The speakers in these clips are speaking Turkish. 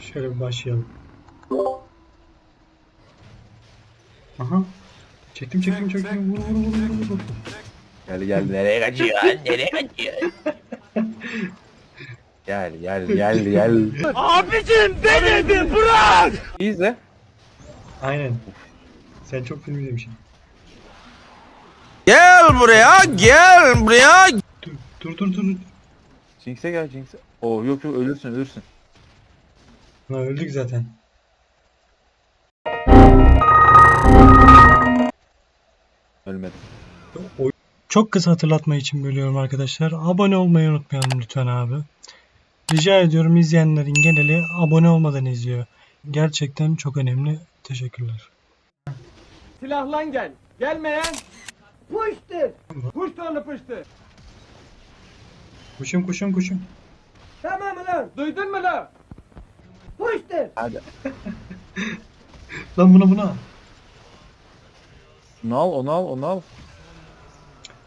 Şöyle bir başlayalım. Aha. Çektim çektim çektim. Vur vur vur vur vur. Gel gel nereye kaçıyor? nereye kaçıyor? gel gel gel gel. Abicim beni bir bırak! İyi izle. Aynen. Sen çok film izlemişsin. Gel buraya, gel buraya. Dur dur dur dur. Jinx'e gel Jinx'e. Oo yok yok ölürsün ölürsün. Ha öldük zaten. Ölmedim. Çok kısa hatırlatma için bölüyorum arkadaşlar. Abone olmayı unutmayalım lütfen abi. Rica ediyorum izleyenlerin geneli abone olmadan izliyor. Gerçekten çok önemli. Teşekkürler. Silahlan gel. Gelmeyen. Puşt onu puştur. Kuşum kuşum kuşum. Tamam mı lan? Duydun mu lan? Puştur. Hadi. Lan buna buna. Onu al onu al onu al.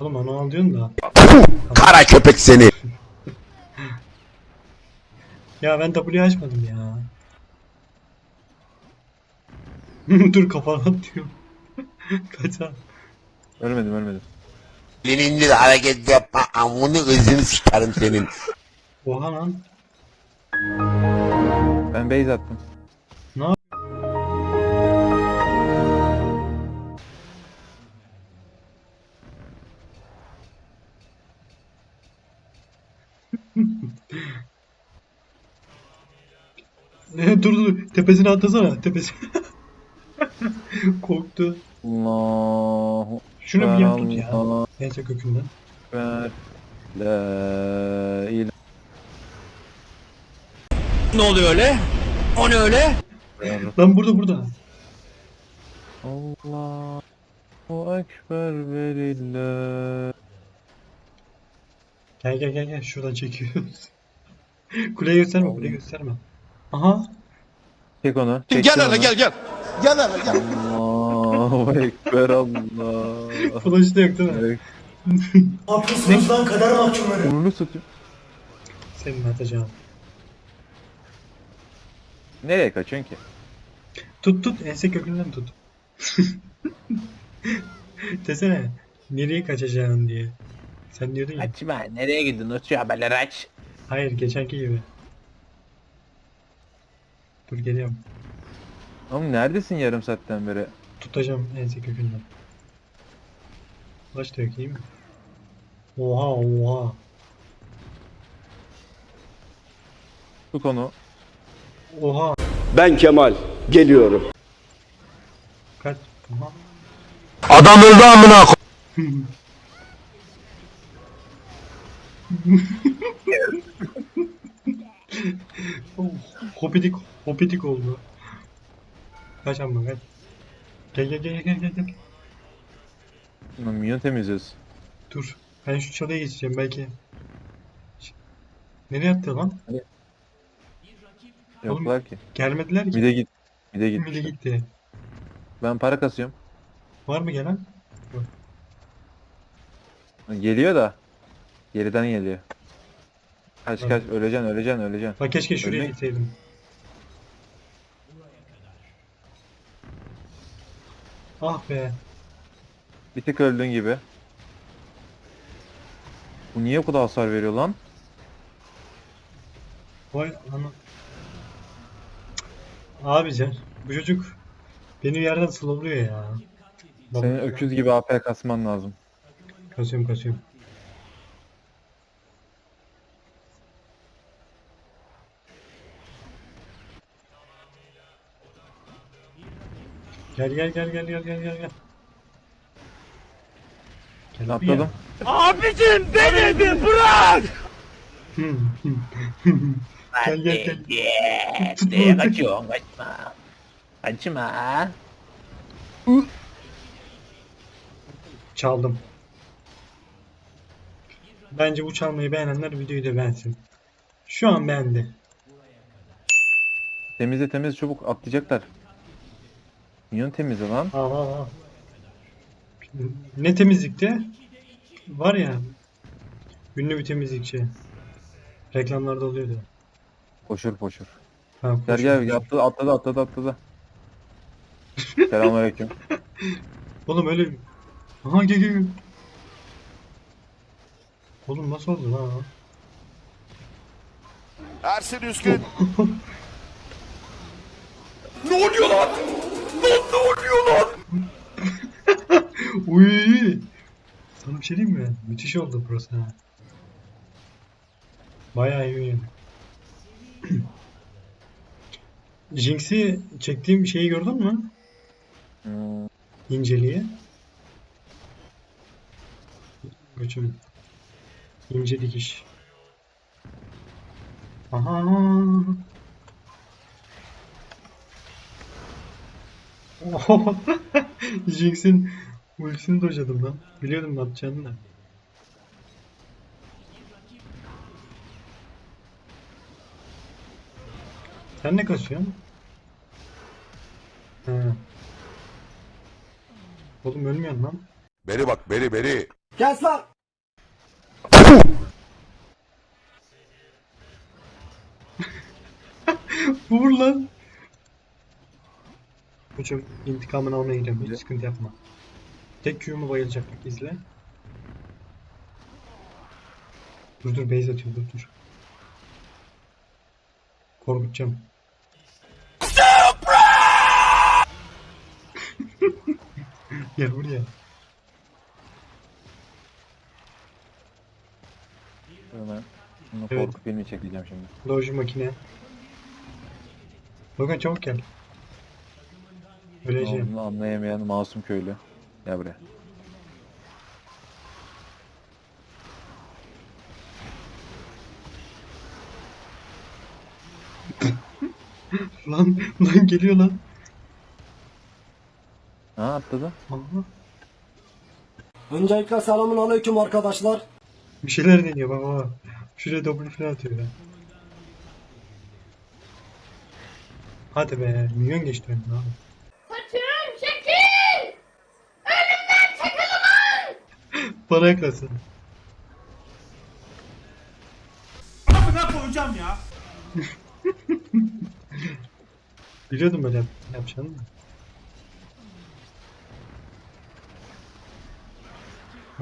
Oğlum onu al diyorsun da. Kara köpek seni. Ya ben W açmadım ya. Dur kafana atıyorum. Kaça. Ölmedim ölmedim. Elini hareket yapma amını ızını sikerim senin. Oha lan. Ben base attım. Ne dur dur tepesine atlasana tepesine. Korktu. Allahu Şunu bir yan tut ya. Neyse kökünden. La Ne oluyor öyle? O ne öyle? Lan burada burada. Allahu Ekber velillah. Gel gel gel gel şuradan çekiyoruz. kuleyi gösterme kuleyi gösterme. Aha. Çek onu. Çek Gel hele gel gel. Allahu Ekber Allah. Flash da yok değil mi? Evet. Haklısınız kadar mahkumları. Burnunu satıyor. Senin atacağım. Nereye kaçıyorsun ki? Tut tut ense kökünden tut. Desene nereye kaçacaksın diye. Sen diyordun ya. Açma. Nereye gidin? Uçuyor haberleri aç. Hayır geçenki gibi. Dur geliyorum. Oğlum neredesin yarım saatten beri? Tutacağım ense kökünden. Da yok iyi mi? Oha oha. Tut onu. Oha. Ben Kemal. Geliyorum. Kaç. Tamam. Adam öldü amına Oh, hopidik hopidik oldu. Kaç amma kaç. Gel gel gel gel gel gel. Lan minyon temizliyoruz. Dur. Ben şu çalıya geçeceğim belki. Nereye attı lan? Yoklar ki. Gelmediler ki. Bir de git. Bir de git. gitti. Ben para kasıyorum. Var mı gelen? Geliyor da. Geriden geliyor. Kaç kaç öleceksin öleceksin öleceksin. Bak keşke şuraya Ölmek- gitseydim. Ah be. Bir tık öldüğün gibi. Bu niye bu kadar hasar veriyor lan? Vay ana. Abi can. Bu çocuk beni bir yerden slowluyor ya. Bak, Senin öküz gibi AP kasman lazım. Kasıyorum kasıyorum. Gel gel gel gel gel gel gel gel. Gel abi ya. Atladım. Abicim beni bir bırak! Gel gel gel. Tut Nereye bunu. kaçıyorsun? Kaçma. Kaçma. Çaldım. Bence bu çalmayı beğenenler videoyu da beğensin. Şu an beğendi. Temizle temiz çabuk atlayacaklar. Minyon temizle lan. Al al al. Ne temizlikte? Var ya. Ünlü bir temizlikçi. Reklamlarda oluyordu. Poşur poşur. Ha, Gel koşuyor. gel atladı atladı atladı. Selamünaleyküm. Oğlum öyle... Aha gel gel. gel. Oğlum nasıl oldu lan? Ersin Üskün. Uy! Sana bir şey diyeyim mi? Müthiş oldu burası ha. Bayağı iyi oyun. Jinx'i çektiğim şeyi gördün mü? Hmm, İnceliği. Göçüm. İnce dikiş. Aha. Jinx'in ultisini dojladım lan. Biliyordum ne yapacağını da. Sen ne kasıyorsun? He. Oğlum ölmüyorsun lan. Beri bak beri beri. Kes lan. Vur lan. Hocam intikamını almaya gidiyorum. Hiç sıkıntı yapma. Tek Q'mu bayılacak bak izle. Dur dur base atıyor dur dur. Korkutacağım. Gel buraya. hemen. Bunu Evet. korku filmi çekeceğim şimdi. Doji makine. Logan çabuk gel. Öleceğim. olduğunu anlayamayan masum köylü. Gel buraya. Lan lan geliyor lan. Ha atladı. Öncelikle selamun aleyküm arkadaşlar. Bir şeyler deniyor bak bak. Şuraya double falan atıyor ya. Hadi be, milyon geçti önüne abi. Saçım çekil! Önümden çekil ulan! Bana yaklasın. Amına koyacağım ya. Biliyordum böyle yap yapacağını da.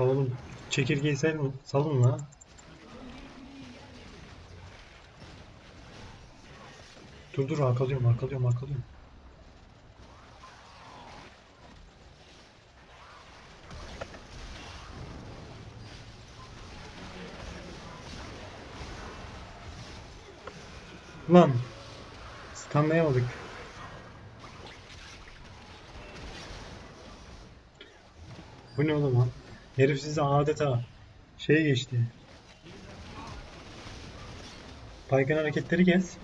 Ha oğlum, çekirgeyi salın, salın la. Dur dur arkalıyorum arkalıyorum arkalıyorum. Lan. Stunlayamadık. Bu ne oğlum lan? Herif size adeta şey geçti. Baygın hareketleri kes.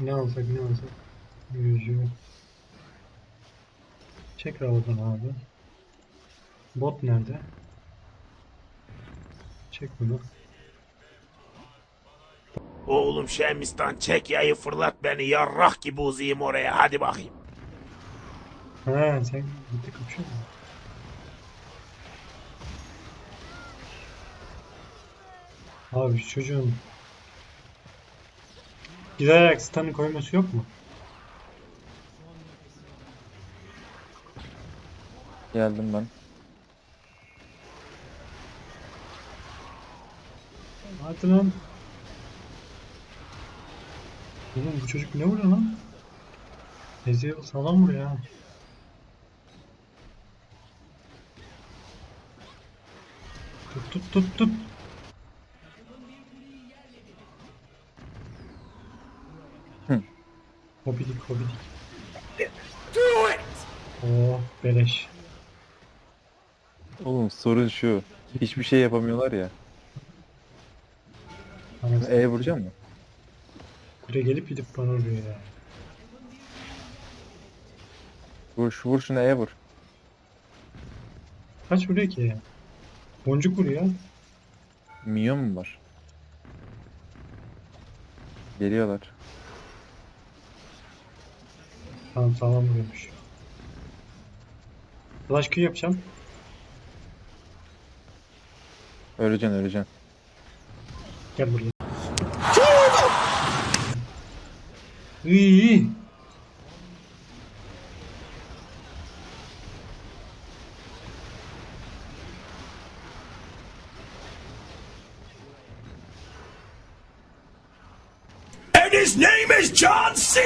Ne alsak ne alsak. Yüzüğü. Çek havadan abi. Bot nerede? Çek bunu. Oğlum Şemistan çek yayı fırlat beni yarrak gibi uzayım oraya hadi bakayım. Ha sen gitti kapışıyor musun? Abi çocuğun giderek stun'ı koyması yok mu? Geldim ben. Hadi lan. Oğlum bu çocuk ne vuruyor lan? Ezreal sağlam vuruyor ha. Tut tut tut tut. Hı. Hobidik hobidik. Do it! Oh beleş. Oğlum sorun şu. Hiçbir şey yapamıyorlar ya. Anasını E vuracak mı? Kule gelip gidip bana vuruyor ya. Vur, şu- vur şunu E'ye vur. Kaç vuruyor ki ya? Boncuk vuruyor. Minyon mu var? Geliyorlar. Tamam sağlam vuruyormuş. Flash Q yapacağım. Öleceksin öleceksin. Gel buraya. İyi. And his name is John C.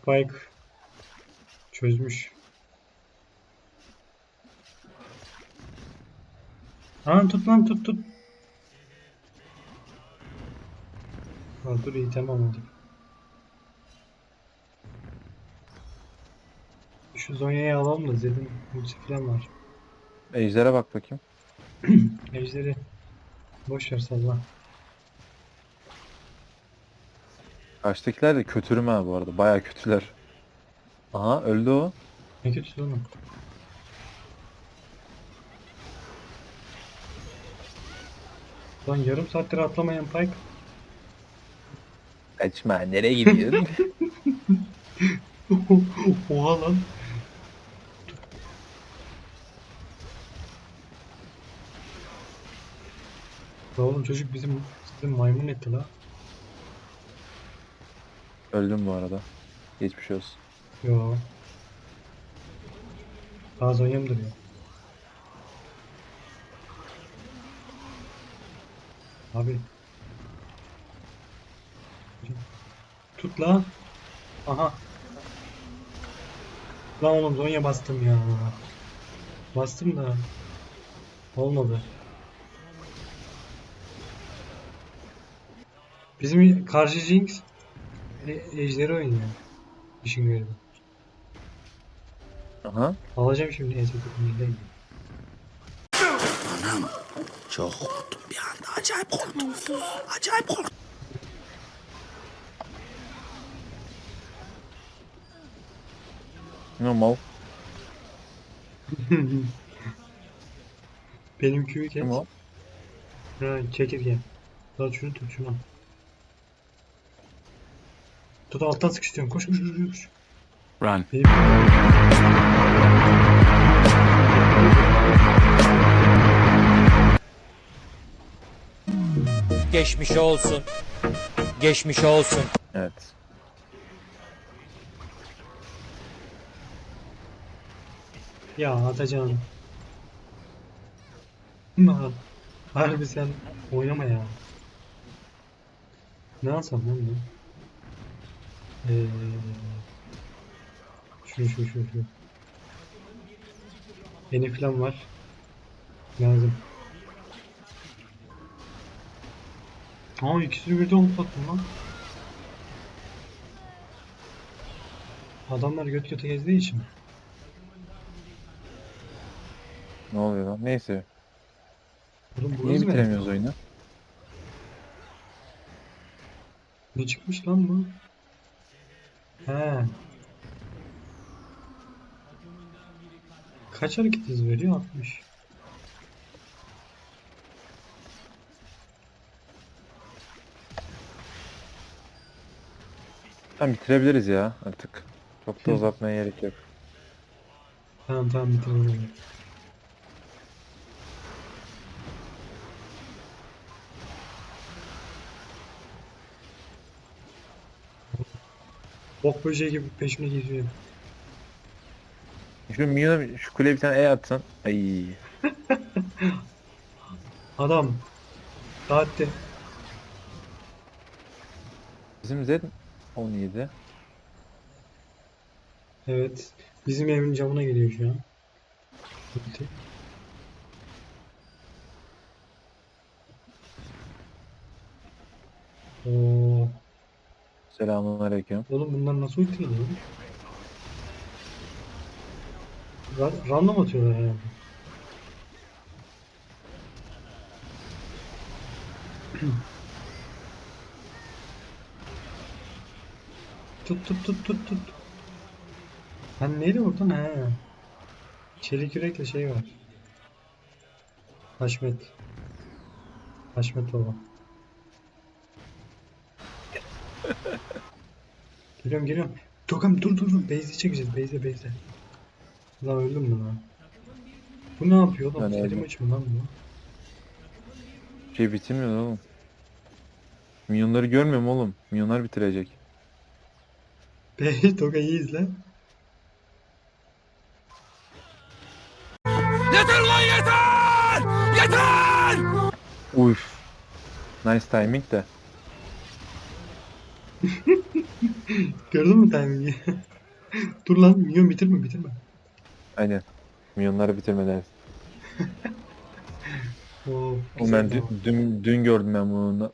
Spike çözmüş. Ha tut lan tut tut. Ha dur iyi tamam hadi. Şu Zonya'yı alalım da Zed'in ulti falan var. Ejder'e bak bakayım. Ejderi boş ver salla. Karşıdakiler de kötürüm ha bu arada. Baya kötüler. Aha öldü o. Ne kötüsü oğlum. Lan yarım saattir atlamayan Pike. Kaçma nereye gidiyorsun? Oha lan. Ya oğlum çocuk bizim bizim maymun etti la. Öldüm bu arada. Geçmiş olsun. Yo. Daha Zonya mı duruyor? Abi. Tut la. Aha. Lan oğlum Zonya bastım ya. Bastım da. Olmadı. Bizim karşı Jinx e ejderi oynuyor. İşin garibi. Aha. Alacağım şimdi en son takımındayım. Ne mal? Benim Q'yu kes. Kim o? Ha çekirge. Lan şunu tut şunu. Tut alttan sıkıştırıyorum. Koş koş koş koş. Run. Benim Geçmiş olsun. Geçmiş olsun. Evet. Ya Atacan. Lan. Harbi sen oynama ya. Ne alsam lan ben? Ee, şu şu şu şu. Yeni falan var. Lazım. Aa ikisini birden unutmadım lan. Adamlar göt göte gezdiği için. Ne oluyor lan? Neyse. Oğlum Niye burası ne? bitiremiyoruz oyunu? Ne çıkmış lan bu? He. Kaç hareket hızı veriyor? 60. Tamam bitirebiliriz ya artık. Çok da Hı. uzatmaya gerek yok. Tamam tamam bitirelim. Bok böceği gibi peşimde geziyor. Şu minyona şu kuleye bir tane E atsan. Ay. Adam. Saatte. Bizim Z 17. Evet. Bizim evin camına geliyor şu an. Ulti. Oo. Selamun aleyküm. Oğlum bunlar nasıl ulti geliyor? Ra random atıyorlar herhalde. tut tut tut tut tut. Hani neydi buradan? He. Çelik yürekle şey var. Haşmet. Haşmet baba. Geliyorum geliyorum. Gökhan dur dur dur. Base'i çekeceğiz. Base'e base'e. Lan öldüm mü lan? Bu ne yapıyor lan? Seri öldüm. maç mı lan bu? Şey bitirmiyor oğlum. Minyonları görmüyor mu oğlum? Minyonlar bitirecek. Bey Toga iyi izle. Uf. Nice timing de. Gördün mü timing'i? dur lan minyon bitirme bitirme. Aynen. Minyonları bitirmeden. Oo, Oğlum ben dün, tamam. dün, dün gördüm ben bunu.